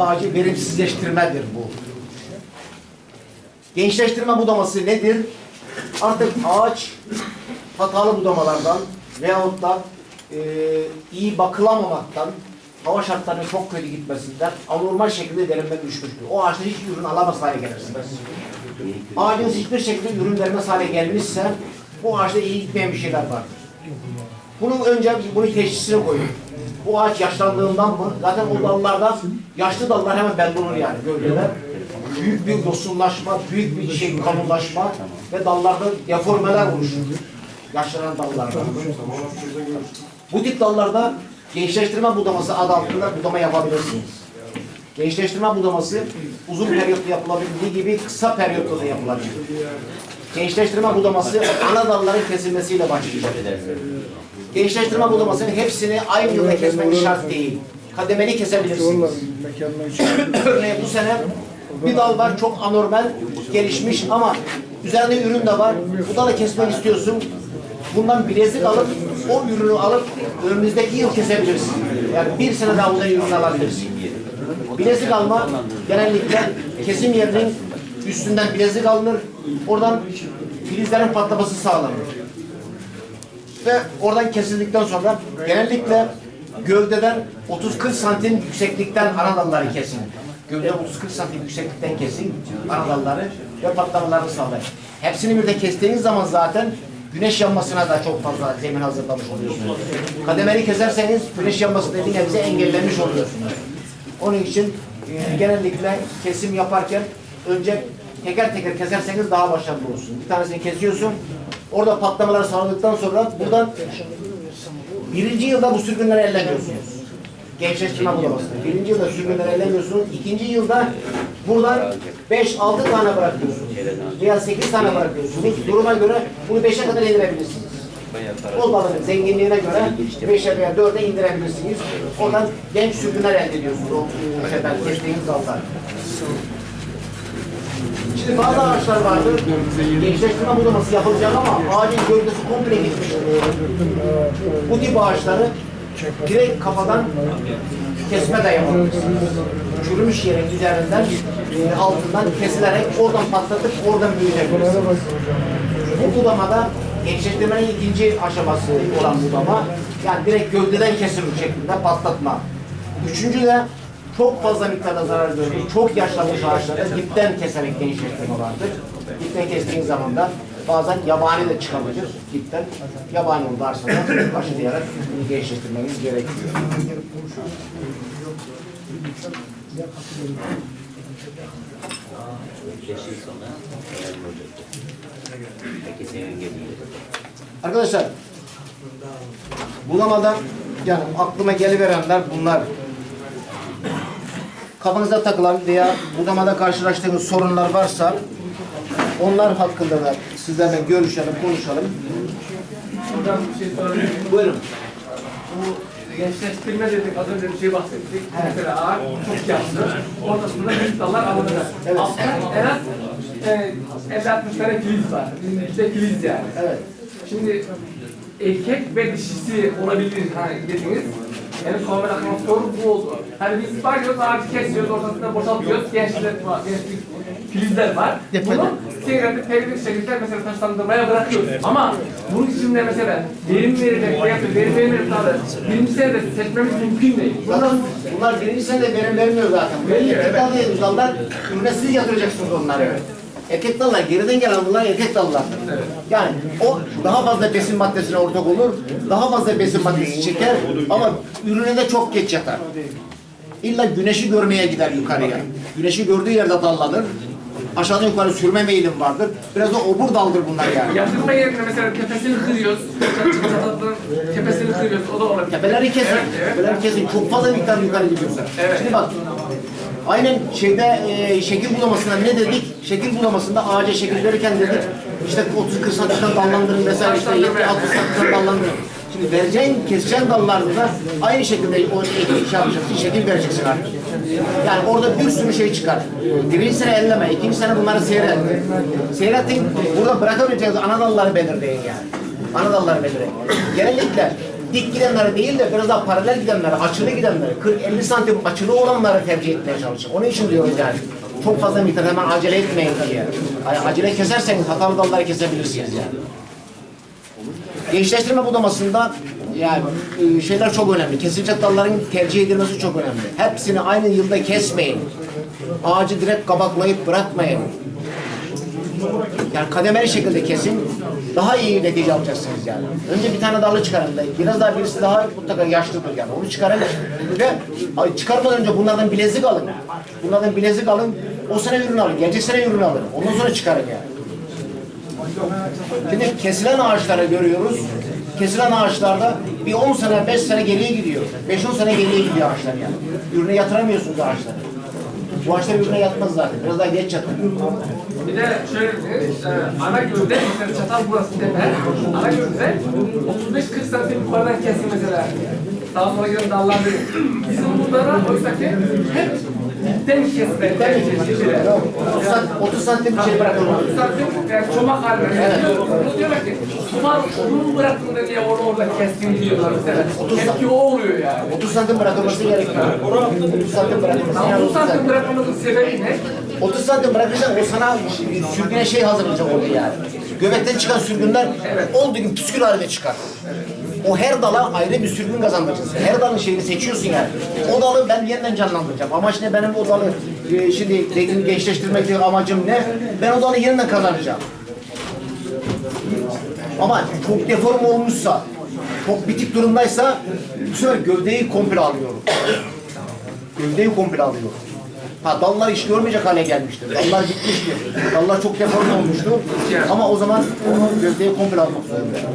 ağacı verimsizleştirmedir bu. Gençleştirme budaması nedir? Artık ağaç hatalı budamalardan veyahut da e, iyi bakılamamaktan, hava şartlarının çok kötü gitmesinden anormal şekilde derinden düşmüştür. O ağaçta hiç ürün alamaz hale gelirsiniz. Ağacın hiçbir şekilde ürün vermez hale gelmişse bu ağaçta iyi gitmeyen bir şeyler vardır. Bunun önce bunu teşhisine koyun. Bu ağaç yaşlandığından mı? Zaten o dallarda yaşlı dallar hemen belli olur yani gövdeler. Büyük bir yosunlaşma, büyük bir şey kalınlaşma ve dallarda deformeler oluşur. Yaşlanan dallarda. Bu tip dallarda gençleştirme budaması adı altında budama yapabilirsiniz. Gençleştirme budaması uzun periyotlu yapılabildiği gibi kısa periyotlu da yapılabilir. Gençleştirme budaması ana dalların kesilmesiyle başlıyor. Gençleştirme budamasının hepsini aynı yılda kesmek şart değil. Kademeli kesebilirsiniz. Örneğin bu sene bir dal var çok anormal gelişmiş ama üzerinde ürün de var. Bu dalı kesmek istiyorsun. Bundan bilezik alıp o ürünü alıp önümüzdeki yıl kesebilirsin. Yani bir sene daha uzun ürün alabilirsin. Bilezik alma genellikle kesim yerinin üstünden bilezik alınır. Oradan filizlerin patlaması sağlanır ve oradan kesildikten sonra genellikle gövdeden 30-40 santim yükseklikten ana dalları kesin. Gövdeden 30-40 santim yükseklikten kesin ana dalları ve patlamalarını sağlayın. Hepsini bir de kestiğiniz zaman zaten güneş yanmasına da çok fazla zemin hazırlamış oluyorsunuz. Kademeli keserseniz güneş yanması dediğin hepsi engellemiş oluyorsunuz. Onun için e, genellikle kesim yaparken önce teker teker keserseniz daha başarılı olursun. Bir tanesini kesiyorsun, orada patlamalar sağladıktan sonra buradan birinci yılda bu sürgünleri ellemiyorsunuz. Gençleştirme bulamasını. Birinci yılda sürgünleri ellemiyorsunuz. İkinci yılda buradan 5-6 tane bırakıyorsunuz. Veya 8 tane bırakıyorsunuz. Duruma göre bunu 5'e kadar indirebilirsiniz. O balığın zenginliğine göre 5'e veya 4'e indirebilirsiniz. Oradan genç sürgünler elde ediyorsunuz. O şeyden kestiğiniz daldan. Şimdi bazı ağaçlar vardır. Gençleştirme budaması yapılacak ama ağacın gövdesi komple gitmiş. Bu tip ağaçları direkt kafadan kesme de yapabilirsiniz. Çürümüş yerin üzerinden, e, altından kesilerek oradan patlatıp oradan büyütebilirsiniz. Bu budamada gençleştirmenin ikinci aşaması olan budama, yani direkt gövdeden kesim şeklinde patlatma. Üçüncü de çok fazla miktarda zarar gördüğü, çok yaşlanmış ağaçlara dipten keserek gençleştirme vardır. Dipten kestiğiniz zaman da bazen yabani de çıkabilir dipten. Yabani varsa da başlayarak bunu gençleştirmeniz gerekiyor. Arkadaşlar bulamadan yani aklıma geliverenler bunlar. Kafanıza takılan veya bulamada karşılaştığınız sorunlar varsa onlar hakkında da sizlerle görüşelim, konuşalım. Hocam bir şey sorabilir miyim? Buyurun. Bu gençleştirme dedik, az önce bir şey bahsettik. Mesela ağaç çok yaşlı, ortasında büyük dallar alınacak. Evet. Altta en az e, 50-60 tane filiz var. Bizim işte filiz yani. Evet. Şimdi erkek ve dişisi olabilir hani dediniz. Sonra aklıma soru bu oldu. Hani biz bakıyoruz ağacı kesiyoruz, ortasında boşaltıyoruz. Gençler var, gençlik filizler var. Bunu seyrede periyodik şekilde mesela taşlandırmaya bırakıyoruz. Ama bunun içinde mesela verim verecek veya verim vermeyecek tarzı birinci senede seçmemiz mümkün değil. Zaten bunlar birinci senede verim vermiyor zaten. Vermiyor, erkek evet. dal dediğimiz dallar ürüne siz yatıracaksınız onları. Erkek dallar geriden gelen bunlar erkek dallardır. Yani o daha fazla besin maddesine ortak olur, daha fazla besin maddesi çeker ama ürüne de çok geç yatar. İlla güneşi görmeye gider yukarıya. Güneşi gördüğü yerde dallanır. Aşağıdan yukarı sürme meyilim vardır. Biraz da obur daldır bunlar yani. Yatırma yerine mesela tepesini kırıyoruz. Tepesini kırıyoruz. O da olabilir. Tepeleri kesin. Evet, evet. Tepeleri kesin. Çok fazla miktar yukarı gidiyorsa. Evet. Şimdi bak. Aynen şeyde e, şekil bulamasında ne dedik? Şekil bulamasında ağaca şekil verirken dedik işte 30-40 santimden dallandırın vesaire işte 70-60 santimden dallandırın. Şimdi vereceğin, keseceğin dallarda da aynı şekilde o şey yapacaksın, şekil vereceksin artık. Yani orada bir sürü şey çıkar. Birinci sene elleme, ikinci sene bunları seyret. Seyrettin, burada bırakabileceğiniz ana dalları belirleyin yani. Ana dalları belirleyin. Genellikle dik gidenleri değil de biraz daha paralel gidenleri, açılı gidenleri, 40-50 santim açılı olanları tercih etmeye çalışın. Onun için diyoruz yani. Çok fazla miktar hemen acele etmeyin diye. Yani acele keserseniz hatalı dalları kesebilirsiniz yani. Gençleştirme budamasında yani e, şeyler çok önemli. Kesilecek dalların tercih edilmesi çok önemli. Hepsini aynı yılda kesmeyin. Ağacı direkt kabaklayıp bırakmayın. Yani kademeli şekilde kesin. Daha iyi netice alacaksınız yani. Önce bir tane dalı çıkarın. Biraz daha birisi daha mutlaka yaşlıdır yani. Onu çıkarın ve çıkarmadan önce bunlardan bilezik alın. Bunlardan bilezik alın. O sene ürün alın. Gelecek sene ürün alın. Ondan sonra çıkarın yani. Şimdi kesilen ağaçları görüyoruz. Kesilen ağaçlarda bir 10 sene, 5 sene geriye gidiyor. 5-10 sene geriye gidiyor ağaçlar yani. Ürüne yatıramıyorsunuz ağaçları. Bu ağaçlar ürüne yatmaz zaten. Biraz daha geç yatır. Bir de şöyle diyeceğiz, e, ana gövde, mesela çatal burası tepe, ana gövde 35-40 santim yukarıdan kesin mesela. Daha sonra gelen dallar değil. Bizim bunlara oysa ki hep dipten kesmek. 30 santim, 30 santim bir şey bırakılmaz. 30 santim yani çomak haline geliyor. Bunu diyorlar ki, suman uzun bıraktığında diye onu orada keskin diyorlar mesela. Tepki o oluyor yani. 30 santim bırakılması gerekiyor. 30 santim bırakılması. Yani 30 30 santim bırakmamızın sebebi ne? 30 santim bırakırsan o sana sürgüne şey hazırlayacak orada yani. Göbekten çıkan sürgünler olduğu gibi püskül halinde çıkar. O her dala ayrı bir sürgün kazandıracaksın. Her dalın şeyini seçiyorsun yani. O dalı ben yeniden canlandıracağım. Amaç ne? Benim o dalı e, şimdi zeytini gençleştirmek amacım ne? Ben o dalı yeniden kazanacağım. Ama çok deform olmuşsa, çok bitik durumdaysa bu sefer gövdeyi komple alıyorum. Gövdeyi komple alıyorum. Ha dallar iş görmeyecek hale gelmiştir. Dallar bitmiştir. Dallar çok deform olmuştu. Ama o zaman onu gövdeyi komple almak zorundayım.